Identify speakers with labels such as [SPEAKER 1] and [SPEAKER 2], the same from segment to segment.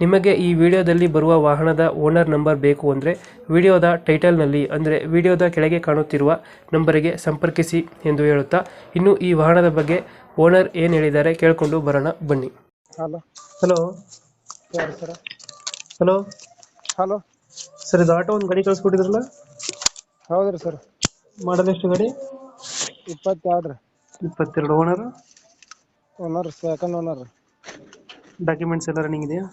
[SPEAKER 1] ನಿಮಗೆ ಈ ವಿಡಿಯೋದಲ್ಲಿ ಬರುವ ವಾಹನದ ಓನರ್ ನಂಬರ್ ಬೇಕು ಅಂದರೆ ವಿಡಿಯೋದ ಟೈಟಲ್ನಲ್ಲಿ ಅಂದರೆ ವಿಡಿಯೋದ ಕೆಳಗೆ ಕಾಣುತ್ತಿರುವ ನಂಬರಿಗೆ ಸಂಪರ್ಕಿಸಿ ಎಂದು ಹೇಳುತ್ತಾ ಇನ್ನು ಈ ವಾಹನದ ಬಗ್ಗೆ ಓನರ್ ಏನು ಹೇಳಿದ್ದಾರೆ ಕೇಳಿಕೊಂಡು ಬರೋಣ ಬನ್ನಿ.
[SPEAKER 2] ಹಲೋ.
[SPEAKER 1] ಹಲೋ.
[SPEAKER 2] ಯಾರು ಸರ?
[SPEAKER 1] ಹಲೋ.
[SPEAKER 2] ಹಲೋ.
[SPEAKER 1] ಸರ್ ಇದು ಆಟೋ ಒಂದು ಗಾಡಿ ಕಳಿಸ್ಕೊಟ್ಟಿದ್ರಲ್ಲ?
[SPEAKER 2] ಹೌದ್ರಿ ಸರ್.
[SPEAKER 1] ಮಾಡಲ್ ಎಷ್ಟು ಗಾಡಿ?
[SPEAKER 2] ಇಪ್ಪತ್ತೆರಡು ರೀ
[SPEAKER 1] ಇಪ್ಪತ್ತೆರಡು owner?
[SPEAKER 2] Owner second owner
[SPEAKER 1] documents ಎಲ್ಲ ರನ್ನಿಂಗ್ ಇದೆಯಾ?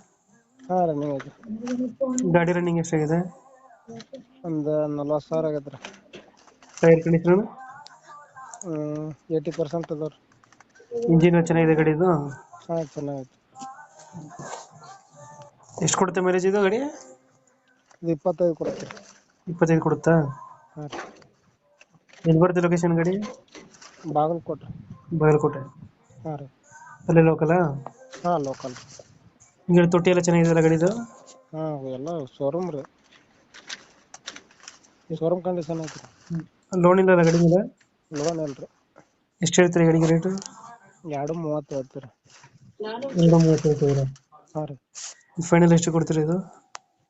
[SPEAKER 2] ಹಾಂ ರನ್ನಿಂಗ್ ಐತಿ
[SPEAKER 1] ಗಾಡಿ ರನ್ನಿಂಗ್ ಎಷ್ಟಾಗಿದೆ?
[SPEAKER 2] ಒಂದು ನಲ್ವತ್ತು ಸಾವಿರ ಆಗೈತೆ ರೀ
[SPEAKER 1] ಟೈರ್ ಕಂಡೀಷನ್
[SPEAKER 2] ಏಯ್ಟಿ ಪರ್ಸೆಂಟ್ ಅದಾವ ರೀ
[SPEAKER 1] ಇಂಜಿನ್ ಚೆನ್ನಾಗಿದೆ ಗಾಡಿದು?
[SPEAKER 2] ಹಾ ಚೆನ್ನಾಗೈತಿ.
[SPEAKER 1] ಎಷ್ಟು ಕೊಡುತ್ತೆ ಮೈಲೇಜ್ ಇದು ಗಾಡಿ?
[SPEAKER 2] ಇದು ಇಪ್ಪತ್ತೈದು ಕೊಡ್ತೀರಿ
[SPEAKER 1] ಇಪ್ಪತ್ತೈದು ಕೊಡುತ್ತಾ?
[SPEAKER 2] ಹಾಂ ರೀ.
[SPEAKER 1] ಎಲ್ಲಿ ಬರುತ್ತೆ ಲೊಕೇಶನ್ ಗಾಡಿ?
[SPEAKER 2] ಬಾಗಲಕೋಟೆ.
[SPEAKER 1] ಬಾಗಲಕೋಟೆ?
[SPEAKER 2] ಹಾಂ ರೀ.
[SPEAKER 1] ಅಲ್ಲೇ ಲೋಕಲಾ
[SPEAKER 2] ಹಾಂ ಲೋಕಲ್
[SPEAKER 1] ಗಾಡಿ ತೊಟ್ಟಿ ಎಲ್ಲ ಚೆನ್ನಾಗಿದೆಯಲ್ಲ ಗಾಡಿದು?
[SPEAKER 2] ಹಾ ಎಲ್ಲ ಶೋರೂಮ್ ರೀ. ಶೋರೂಮ್ ಕಂಡೀಷನ್ ಐತಿ
[SPEAKER 1] ಲೋನ್ ಇಲ್ಲ ಗಾಡಿ ಮೇಲೆ?
[SPEAKER 2] ಲೋನ್ ಇಲ್ಲ ರೀ.
[SPEAKER 1] ಎಷ್ಟು ಹೇಳ್ತೀರಿ ಗಾಡಿಗೆ ರೇಟು
[SPEAKER 2] ಎರಡು ಮೂವತ್ತು ಹೇಳ್ತೀರಿ.
[SPEAKER 1] ಎರಡು ಮೂವತ್ತು ಹೇಳ್ತಿದ್ದೀರಾ
[SPEAKER 2] ಹಾಂ ರೀ.
[SPEAKER 1] ಫೈನಲ್ ಎಷ್ಟು ಕೊಡ್ತೀರಿ ಇದು?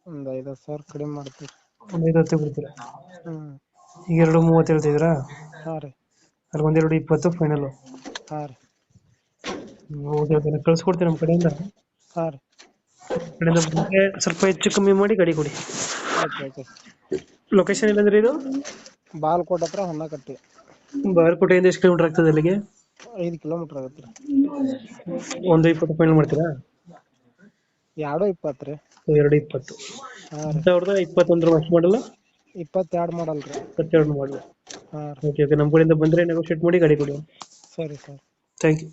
[SPEAKER 2] ಒಂದು ಐದು ಸಾವಿರ ಕಡಿಮೆ ಮಾಡ್ತೀವಿ.
[SPEAKER 1] ಒಂದು ಐದು ಹತ್ತು ಕೊಡ್ತೀರಾ?
[SPEAKER 2] ಹ್ಞೂ
[SPEAKER 1] ಈಗ ಎರಡು ಮೂವತ್ತು ಹೇಳ್ತಿದ್ದೀರಾ
[SPEAKER 2] ಹಾಂ ರೀ.
[SPEAKER 1] ಅಲ್ಲಿ ಒಂದೆರಡು ಇಪ್ಪತ್ತು ಫೈನಲು
[SPEAKER 2] ಹಾಂ ರೀ.
[SPEAKER 1] Okay okay. ಕಳ್ಸಿ ಕಳ್ಸ್ಕೊಡ್ತೀನಿ ನಮ್ಮ ಕಡೆಯಿಂದ.
[SPEAKER 2] ಹಾಂ ರೀ.
[SPEAKER 1] ಕಡೆಯಿಂದ ಬಂದರೆ ಸ್ವಲ್ಪ ಹೆಚ್ಚು ಕಮ್ಮಿ ಮಾಡಿ ಗಾಡಿ ಕೊಡಿ.
[SPEAKER 2] Okay okay.
[SPEAKER 1] ಲೊಕೇಶನ್ ಇಲ್ಲಂದ್ರೆ ಇದು?
[SPEAKER 2] ಬಾಲ್ಕೋಟ್ ಹತ್ರ ಹೊನ್ನಕಟ್ಟಿ.
[SPEAKER 1] ಬಾಗಲಕೋಟೆಯಿಂದ ಎಷ್ಟು ಕಿಲೋಮೀಟರ್ ಆಗ್ತದೆ ಅಲ್ಲಿಗೆ?
[SPEAKER 2] ಐದು ಕಿಲೋಮೀಟರ್ ಆಗತ್ತೆ ರೀ.
[SPEAKER 1] ಒಂದು ಇಪ್ಪತ್ತು ಫೈನಲ್ ಮಾಡ್ತೀರಾ?
[SPEAKER 2] ಎರಡು ಇಪ್ಪತ್ತು ರೀ.
[SPEAKER 1] ಎರಡು ಇಪ್ಪತ್ತು.
[SPEAKER 2] ಹಾಂ ರೀ.
[SPEAKER 1] ಸಾವಿರದ ಇಪ್ಪತ್ತೊಂದರ ವರ್ಷ ಮಾಡಲ್ಲ?
[SPEAKER 2] ಇಪ್ಪತ್ತೆರಡು ಮಾಡಲ್ ರೀ.
[SPEAKER 1] ಇಪ್ಪತ್ತೆರಡು ಮಾಡಲ್ಲ.
[SPEAKER 2] ಹಾಂ ರೀ.
[SPEAKER 1] ಓಕೆ ಓಕೆ ನಮ್ಮ ಕಡೆಯಿಂದ ಬಂದರೆ ನೆಗೋಷಿಯೇಟ್ ಮಾಡಿ ಗಾಡಿ ಕೊಡಿ.
[SPEAKER 2] ಸರಿ ಸರ್.
[SPEAKER 1] Thank you